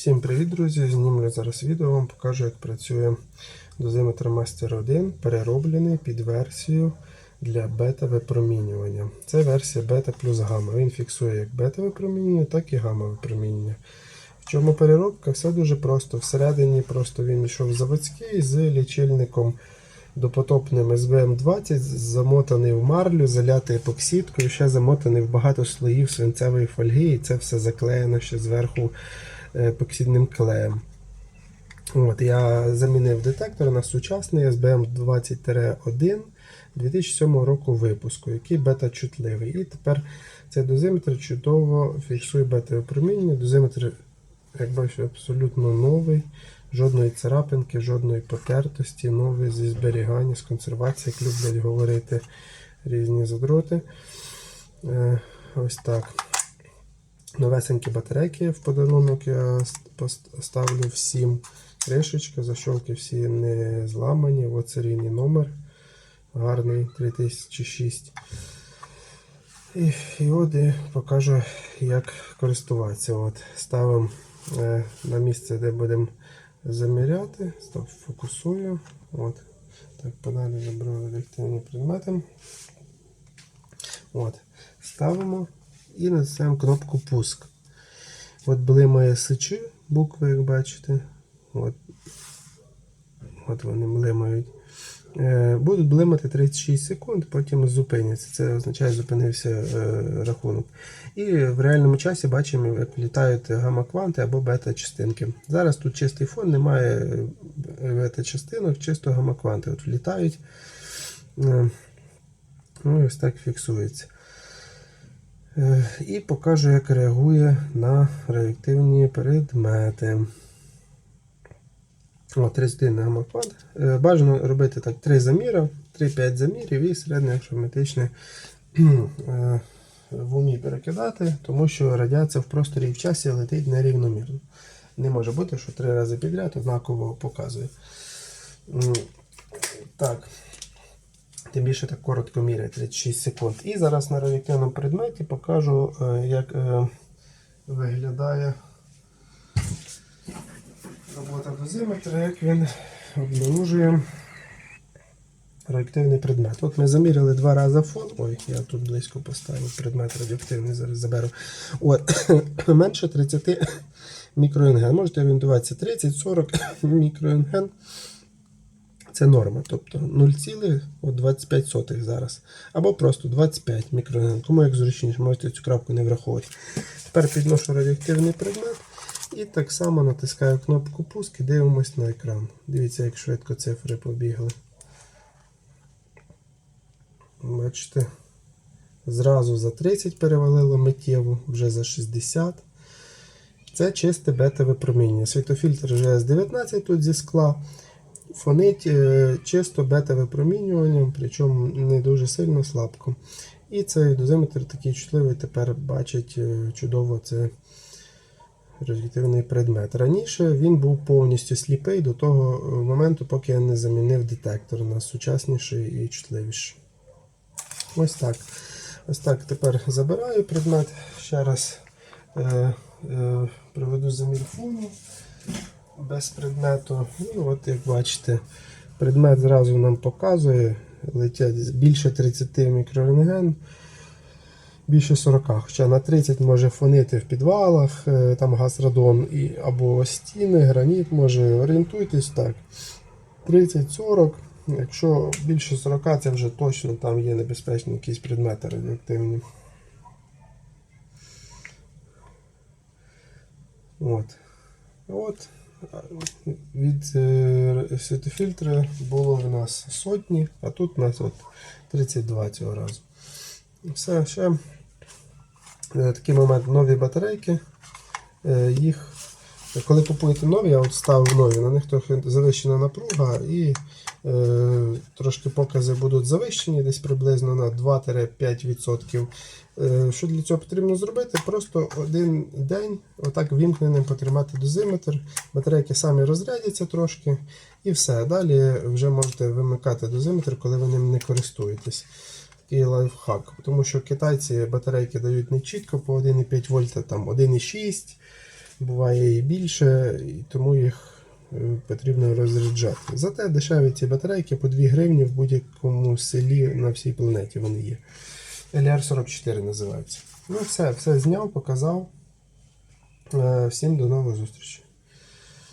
Всім привіт, друзі! Знімлю зараз відео, вам покажу, як працює дозиметр Master 1, перероблений під версію для бета-випромінювання. Це версія бета плюс гамма. Він фіксує як бета-випромінювання, так і гамма-випромінювання. В чому переробка? Все дуже просто. Всередині просто він йшов заводський з лічильником допотопним SBM20, замотаний в марлю, залятий епоксидкою, ще замотаний в багато слоїв свинцевої фольги, і це все заклеєно ще зверху епоксидним клеєм. От, Я замінив детектор на сучасний SBM20-1 2007 року випуску, який бета-чутливий. І тепер цей дозиметр чудово фіксує бета-випромінення. Дозиметр, як бачите, абсолютно новий. Жодної царапинки, жодної потертості, новий зі зберігання, з консервації, як люблять говорити різні задроти. Е, Ось так. Новесенькі батарейки в подарунок я ставлю всім. Кришечка, защолки всі не зламані. От серійний номер. Гарний 3006. І, і от я покажу, як користуватися. От, Ставимо е, на місце, де будемо заміряти. Стоп, фокусую. От. Так, подалі забрали реактивні предмети. От. Ставимо і натискаємо кнопку пуск. От були мої сичі, букви, як бачите. От, от вони блимають. Е, Будуть блимати 36 секунд, потім зупиняться. Це означає, зупинився е, рахунок. І в реальному часі бачимо, як літають гамма-кванти або бета-частинки. Зараз тут чистий фон, немає бета-частинок, чисто гамма-кванти. От влітають. Е, ну, і ось так фіксується. Е, І покажу, як реагує на реактивні предмети. О, 31 гамаквад. Бажано робити так 3 заміри, 3-5 замірів і середньо автоматичне е, в умі перекидати, тому що радіація в просторі і в часі летить нерівномірно. Не може бути, що 3 рази підряд однаково показує. Так. Тим більше так коротко міряє 36 секунд. І зараз на реактивному предметі покажу, е, як е, виглядає робота дозиметра, як він обнаружує реактивний предмет. От ми заміряли два рази фон. Ой, я тут близько поставив предмет радіоактивний, зараз заберу. От, менше 30 мікроенген. Можете орієнтуватися 30-40 мікроенген. Це норма, тобто 0,25 зараз. Або просто 25 мікроенген. Кому як зручніше, можете цю крапку не враховувати. Тепер підношу радіоактивний предмет. І так само натискаю кнопку пуск і дивимось на екран. Дивіться, як швидко цифри побігли. Бачите, зразу за 30 перевалило миттєво, вже за 60. Це чисте бета-випромінення. Світофільтр GS19 тут зі скла. Фонить е, чисто бета-випромінюванням, причому не дуже сильно слабко. І цей дозиметр такий чутливий, тепер бачить е, чудово це радіоактивний предмет. Раніше він був повністю сліпий до того е, моменту, поки я не замінив детектор на сучасніший і чутливіший. Ось так. Ось так тепер забираю предмет. Ще раз е, е, проведу замір фону без предмету. Ну, от як бачите, предмет зразу нам показує, летять більше 30 мікрорентген, більше 40. Хоча на 30 може фонити в підвалах, е, там газ радон і, або стіни, граніт може. Орієнтуйтесь так. 30-40. Якщо більше 40, це вже точно там є небезпечні якісь предмети радіоактивні. От. От. Від е, світофільтра було в нас сотні, а тут у нас от 32 цього разу. Все, ще е, такий момент нові батарейки. Е, їх, коли купуєте нові, я от ставив нові, на них трохи завищена напруга і трошки покази будуть завищені десь приблизно на 2-5%. Е, що для цього потрібно зробити? Просто один день отак вімкненим потримати дозиметр, батарейки самі розрядяться трошки і все. Далі вже можете вимикати дозиметр, коли ви ним не користуєтесь. Такий лайфхак. Тому що китайці батарейки дають не чітко по 1,5 вольта, там 1,6. буває і більше, і тому їх е, потрібно розряджати. Зате дешеві ці батарейки по 2 гривні в будь-якому селі на всій планеті вони є. LR44 називаються. Ну все, все зняв, показав. Е, Всім до нових зустрічей.